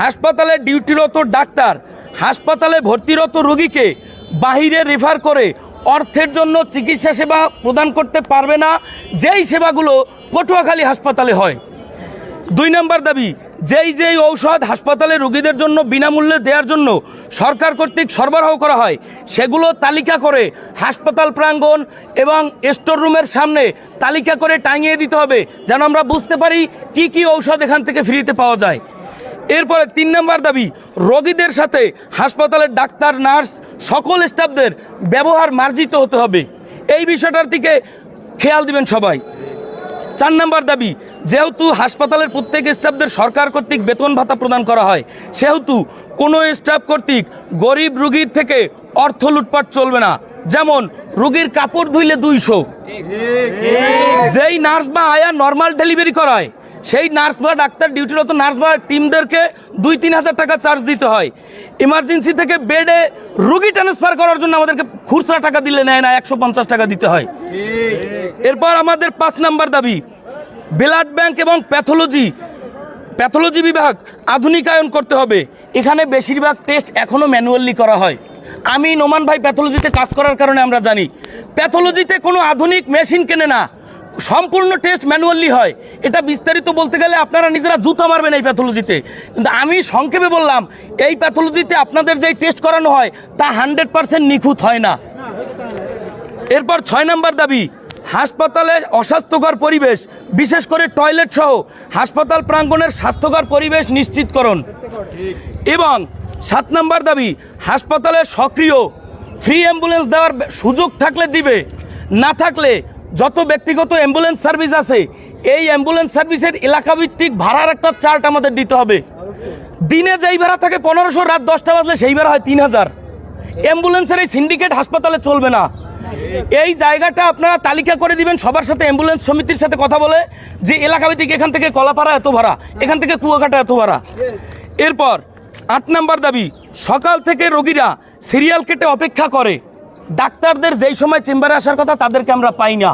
হাসপাতালে ডিউটিরত ডাক্তার, হাসপাতালে ভর্তিরত রোগীকে বাহিরে রেফার করে অর্থের জন্য চিকিৎসা সেবা প্রদান করতে পারবে না, যেই সেবাগুলো পটুয়াখালী হাসপাতালে হয়। দুই নম্বর দাবি, যেই যেই ঔষধ হাসপাতালে রোগীদের জন্য বিনামূল্যে দেওয়ার জন্য সরকার কর্তৃক সরবরাহ করা হয়, সেগুলো তালিকা করে হাসপাতাল প্রাঙ্গণ এবং স্টোর রুমের সামনে তালিকা করে টাঙিয়ে দিতে হবে, যেন আমরা বুঝতে পারি কি কি ঔষধ এখান থেকে ফ্রিতে পাওয়া যায়। এরপরে তিন নম্বর দাবি, রোগীদের সাথে হাসপাতালের ডাক্তার, নার্স, সকল স্টাফদের ব্যবহার মার্জিত হতে হবে। এই বিষয়টার দিকে খেয়াল দিবেন সবাই। চার নম্বর দাবি, যেহেতু হাসপাতালের প্রত্যেক স্টাফদের সরকার কর্তৃক বেতন ভাতা প্রদান করা হয়, সেহেতু কোনো স্টাফ কর্তৃক গরিব রুগীর থেকে অর্থ লুটপাট চলবে না। যেমন, রুগীর কাপড় ধুইলে দুইশো। যেই নার্স বা আয়া নর্মাল ডেলিভারি করায় সেই নার্স বা ডাক্তার ডিউটিরত নার্স বা টিমদেরকে দুই, তিন হাজার টাকা চার্জ দিতে হয়। ইমার্জেন্সি থেকে বেডে রুগী ট্রান্সফার করার জন্য আমাদেরকে খুচরা টাকা দিলে নেয় না, একশো পঞ্চাশ টাকা দিতে হয়। এরপর আমাদের পাঁচ নাম্বার দাবি, ব্লাড ব্যাংক এবং প্যাথোলজি প্যাথোলজি বিভাগ আধুনিকায়ন করতে হবে। এখানে বেশিরভাগ টেস্ট এখনও ম্যানুয়ালি করা হয়। আমি নোমান ভাই প্যাথোলজিতে কাজ করার কারণে আমরা জানি, প্যাথোলজিতে কোনো আধুনিক মেশিন কেনে না। সম্পূর্ণ টেস্ট ম্যানুয়ালি হয়। এটা বিস্তারিত বলতে গেলে আপনারা নিজেরা জুতো মারবেন এই প্যাথোলজিতে কিন্তু আমি সংক্ষেপে বললাম, এই প্যাথোলজিতে আপনাদের যেই টেস্ট করানো হয়, তা হান্ড্রেড পার্সেন্ট নিখুঁত হয় না। এরপর ছয় নম্বর দাবি, হাসপাতালে অস্বাস্থ্যকর পরিবেশ, বিশেষ করে টয়লেট সহ হাসপাতাল প্রাঙ্গণের স্বাস্থ্যকর পরিবেশ নিশ্চিতকরণ। এবং সাত নম্বর দাবি, হাসপাতালে সক্রিয় ফ্রি অ্যাম্বুলেন্স দেওয়ার সুযোগ থাকলে দিবে, না থাকলে যত ব্যক্তিগত অ্যাম্বুলেন্স সার্ভিস আছে, এই অ্যাম্বুলেন্স সার্ভিসের এলাকাভিত্তিক ভাড়ার একটা চার্ট আমাদের দিতে হবে। দিনে যেই ভাড়া থাকে পনেরোশো, রাত দশটা বাজলে সেই ভাড়া হয় তিন হাজার। অ্যাম্বুলেন্সের এই সিন্ডিকেট হাসপাতালে চলবে না। এই জায়গাটা আপনারা তালিকা করে দিবেন, সবার সাথে অ্যাম্বুলেন্স সমিতির সাথে কথা বলে যে এলাকাভিত্তিক এখান থেকে কলাপাড়া এত ভাড়া, এখান থেকে কুয়াকাটা এত ভাড়া। এরপর আট নাম্বার দাবি, সকাল থেকে রোগীরা সিরিয়াল কেটে অপেক্ষা করে। ডাক্তারদের যেই সময় চেম্বারে আসার কথা তাদেরকে আমরা পাই না।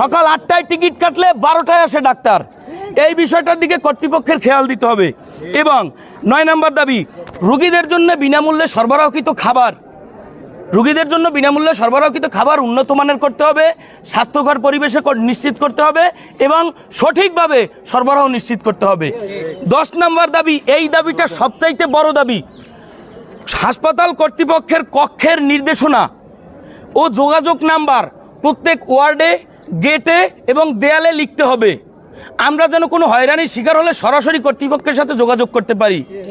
সকাল আটটায় টিকিট কাটলে বারোটায় আসে ডাক্তার। এই বিষয়টার দিকে কর্তৃপক্ষের খেয়াল দিতে হবে। এবং নয় নম্বর দাবি, রুগীদের জন্য বিনামূল্যে সরবরাহকৃত খাবার। রুগীদের জন্য বিনামূল্যে সরবরাহকৃত খাবার উন্নত মানের করতে হবে, স্বাস্থ্যকর পরিবেশে নিশ্চিত করতে হবে এবং সঠিকভাবে সরবরাহ নিশ্চিত করতে হবে। দশ নম্বর দাবি, এই দাবিটা সবচাইতে বড় দাবি। হাসপাতাল কর্তৃপক্ষের কক্ষের নির্দেশনা ও যোগাযোগ নাম্বার প্রত্যেক ওয়ার্ডে, গেটে এবং দেয়ালে লিখতে হবে। আমরা যেন কোনো হয়রানির শিকার হলে সরাসরি কর্তৃপক্ষের সাথে যোগাযোগ করতে পারি।